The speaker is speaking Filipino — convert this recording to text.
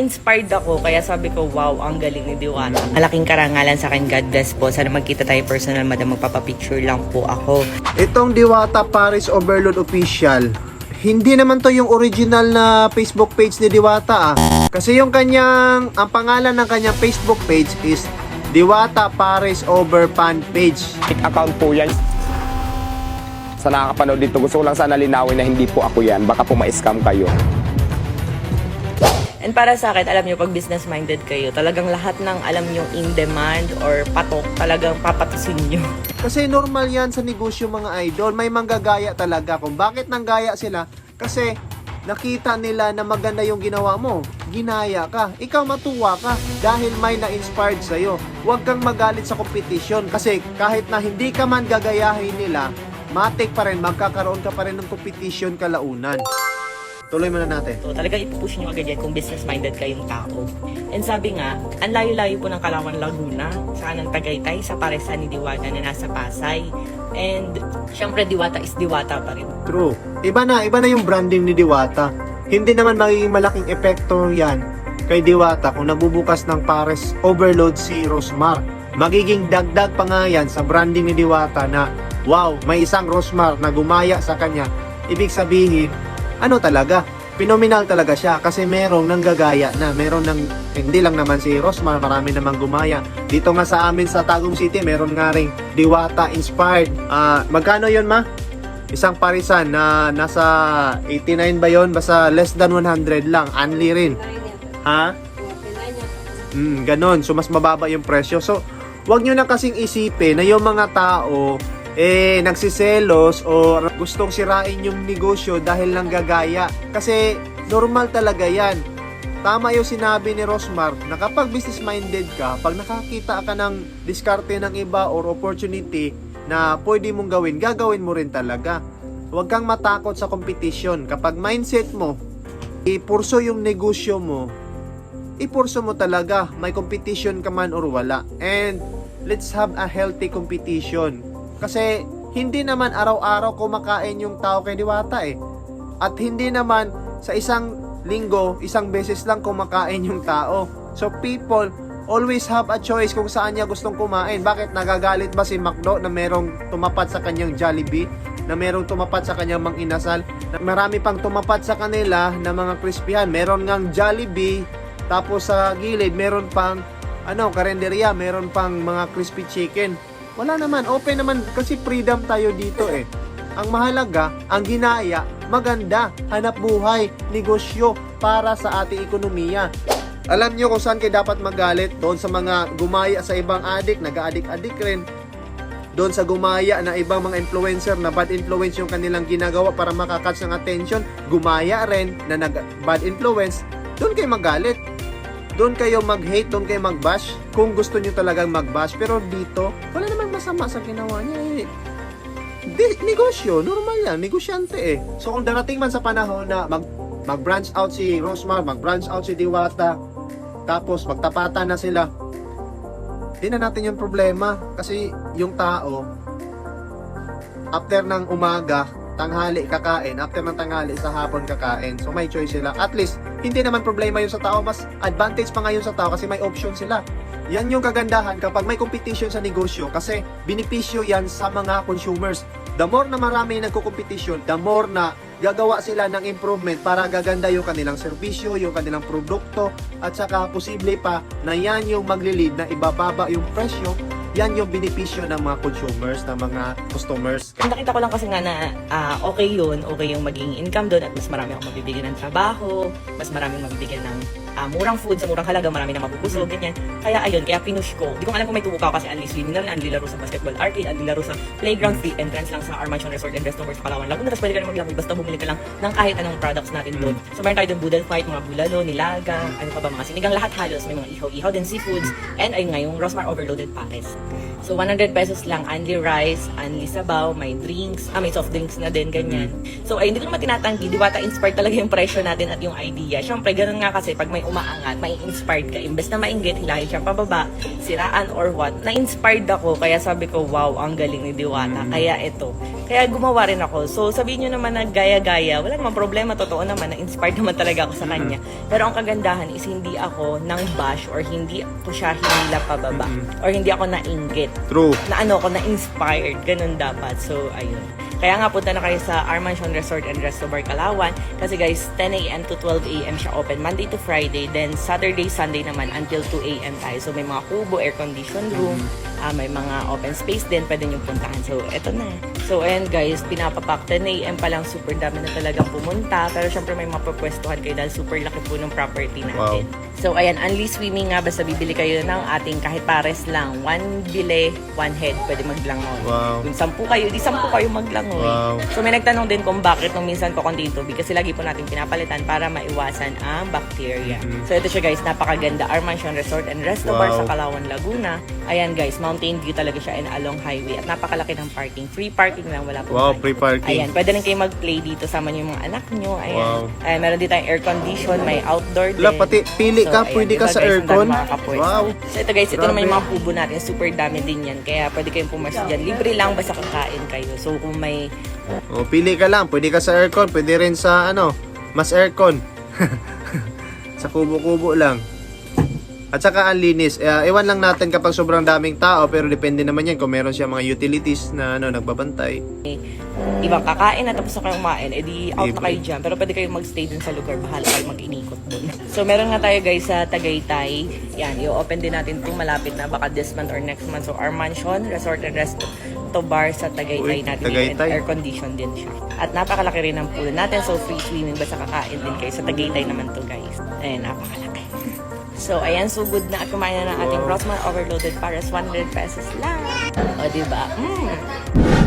Inspired ako, kaya sabi ko, wow, ang galing ni Diwata. Malaking karangalan sa akin, God bless po. Sana magkita tayo personal, madam. Magpapapicture lang po ako. Itong Diwata Paris Overload Official, hindi naman to yung original na Facebook page ni Diwata ah. Kasi yung kanyang, ang pangalan ng kanyang Facebook page is Diwata Paris Over Fan Page. fake account po yan. Sa nakakapanood dito, gusto ko lang sana linawin na hindi po ako yan. Baka po ma-scam kayo. And para sa akin, alam nyo, pag business-minded kayo, talagang lahat ng alam nyo in demand or patok, talagang papatusin nyo. Kasi normal yan sa negosyo mga idol. May manggagaya talaga. Kung bakit nanggaya sila? Kasi nakita nila na maganda yung ginawa mo. Ginaya ka. Ikaw matuwa ka dahil may na-inspired sa'yo. Huwag kang magalit sa competition. Kasi kahit na hindi ka man gagayahin nila, matik pa rin, magkakaroon ka pa rin ng competition kalaunan. Tuloy muna natin. So, talagang ipupush nyo agad yan kung business-minded kayong tao. And sabi nga, ang layo-layo po ng Kalawan Laguna, sa ng Tagaytay, sa paresan ni Diwata na nasa Pasay. And, syempre, Diwata is Diwata pa rin. True. Iba na, iba na yung branding ni Diwata. Hindi naman magiging malaking epekto yan kay Diwata kung nagbubukas ng Pares Overload si Rosmar. Magiging dagdag pa nga yan sa branding ni Diwata na wow, may isang Rosmar na gumaya sa kanya. Ibig sabihin, ano talaga, phenomenal talaga siya kasi merong nanggagaya na meron ng hindi lang naman si Rosmar marami namang gumaya dito nga sa amin sa Tagum City meron nga ring Diwata inspired Ah, magkano yon ma? Isang parisan na nasa 89 ba yon? Basta less than 100 lang. Only rin. Ha? Mm, ganon. So, mas mababa yung presyo. So, wag nyo na kasing isipin na yung mga tao eh nagsiselos o gustong sirain yung negosyo dahil lang gagaya. Kasi normal talaga yan. Tama yung sinabi ni Rosmar na kapag business-minded ka, pag nakakita ka ng diskarte ng iba or opportunity na pwede mong gawin, gagawin mo rin talaga. Huwag kang matakot sa competition. Kapag mindset mo, ipurso yung negosyo mo, ipurso mo talaga. May competition ka man or wala. And let's have a healthy competition. Kasi hindi naman araw-araw kumakain yung tao kay Diwata eh. At hindi naman sa isang linggo, isang beses lang kumakain yung tao. So people always have a choice kung saan niya gustong kumain. Bakit nagagalit ba si McDo na merong tumapat sa kanyang Jollibee? Na merong tumapat sa kanyang Mang Inasal? Na marami pang tumapat sa kanila na mga crispyhan. Meron ngang Jollibee, tapos sa gilid meron pang ano, karenderya, meron pang mga crispy chicken. Wala naman, open naman kasi freedom tayo dito eh. Ang mahalaga, ang ginaya, maganda, hanap buhay, negosyo para sa ating ekonomiya. Alam nyo kung saan kayo dapat magalit? Doon sa mga gumaya sa ibang adik, nag-adik-adik rin. Doon sa gumaya na ibang mga influencer na bad influence yung kanilang ginagawa para makakatch ng attention, gumaya rin na nag bad influence, doon kayo magalit. Doon kayo mag-hate, doon kayo mag-bash kung gusto nyo talagang mag-bash. Pero dito, wala masama sa ginawa niya eh. Di, negosyo, normal yan, negosyante eh. So kung darating man sa panahon na mag, mag-branch out si Rosmar, mag-branch out si Diwata, tapos magtapatan na sila, di na natin yung problema. Kasi yung tao, after ng umaga, tanghali kakain, after ng tanghali sa hapon kakain. So may choice sila. At least, hindi naman problema yun sa tao, mas advantage pa ngayon sa tao kasi may option sila. Yan yung kagandahan kapag may competition sa negosyo kasi binipisyo yan sa mga consumers. The more na marami nagko-competition, the more na gagawa sila ng improvement para gaganda yung kanilang serbisyo, yung kanilang produkto, at saka posible pa na yan yung maglilid na ibababa yung presyo, yan yung benepisyo ng mga consumers, ng mga customers. Nakita ko lang kasi nga na ah, okay yun, okay yung maging income doon at mas marami akong mabibigyan ng trabaho, mas maraming mabibigyan ng ah, murang food sa murang halaga, marami na mabubusog, ganyan. Kaya ayun, kaya pinush ko. Di ko alam kung may tubo ka kasi unli swimming na rin, unli laro sa basketball arcade, unli laro sa playground, free entrance lang sa Our Mansion Resort and Resto sa Palawan Laguna. Tapos pwede ka rin maglaro, basta bumili ka lang ng kahit anong products natin doon. So meron tayo doon boodle fight, mga bulalo, nilaga, ano pa ba, mga sinigang, lahat halos. May mga ihaw-ihaw din, seafoods, and ayun nga, yung Rosmar Overloaded Pares. So 100 pesos lang, only rice, only sabaw, may drinks, ah, may soft drinks na din, ganyan. So ay hindi ko naman tinatanggi, diwata inspired talaga yung presyo natin at yung idea. Siyempre, ganun nga kasi pag may umaangat, may inspired ka. Imbes na mainggit, hilahin siya pababa, siraan or what. Na-inspired ako, kaya sabi ko, wow, ang galing ni Diwata. Kaya ito, Kaya gumawa rin ako. So sabihin nyo naman na gaya-gaya, wala namang problema, totoo naman, na-inspired naman talaga ako sa kanya. Pero ang kagandahan is hindi ako nang bash or hindi ko siya hinila pababa or hindi ako nainggit True. na ano ako, na-inspired. Ganun dapat. So, ayun. Kaya nga punta na kayo sa Armansion Resort and Resto Bar Calawan kasi guys, 10 a.m. to 12 a.m. siya open Monday to Friday. Then Saturday, Sunday naman until 2 a.m. tayo. So may mga kubo, air-conditioned room, ah, may mga open space din pwede nyo puntahan. So eto na. So ayan guys, pinapapak 10 a.m. pa lang super dami na talagang pumunta. Pero syempre may mapapwestuhan kayo dahil super laki po ng property natin. So ayan, unli swimming nga basta bibili kayo ng ating kahit pares lang. One bile, one head. Pwede maglangoy. Wow. Kung sampu kayo, di sampu kayo maglangoy. Wow. So may nagtanong din kung bakit nung minsan ko konti tubig kasi lagi po natin pinapalitan para maiwasan ang bacteria. So ito siya guys, napakaganda. Our Mansion Resort and Resto Bar Wow. sa Calauan, Laguna. Ayan guys, mountain view talaga siya and along highway at napakalaki ng parking. Free parking lang, wala po. Wow, free parking. Ayan, pwede rin kayo mag-play dito sama niyo yung mga anak niyo. Ayan. Wow. Ayan, meron din tayong air condition, may outdoor din. Wala, pati pili ka, ayan, pwede ka sa guys, aircon. Wow. So ito guys, ito Grabe. naman yung mga kubo natin. Super dami din yan. Kaya pwede kayong pumasok dyan. Libre lang basta kakain kayo. So kung may O, pili ka lang. Pwede ka sa aircon. Pwede rin sa ano, mas aircon. sa kubo-kubo lang. At saka ang linis. Eh, ewan lang natin kapag sobrang daming tao pero depende naman yan kung meron siya mga utilities na ano nagbabantay. ibang kakain na tapos na kayo kumain, edi out na kayo dyan. Pero pwede kayong magstay dun sa lugar. Bahala kayo mag-inikot dun. So meron nga tayo guys sa Tagaytay. Yan, i-open din natin itong malapit na baka this month or next month. So our mansion, resort and rest to bar sa Uy, Tagaytay natin. Tagaytay. Air condition din siya. At napakalaki rin ang pool natin. So free swimming basta kakain din kayo. Sa Tagaytay naman to guys. Ayan, napakalaki. So, ayan, sugod na at kumain na ng ating Wow. Rossmar Overloaded Paras 100 pesos lang. O, diba? Mm.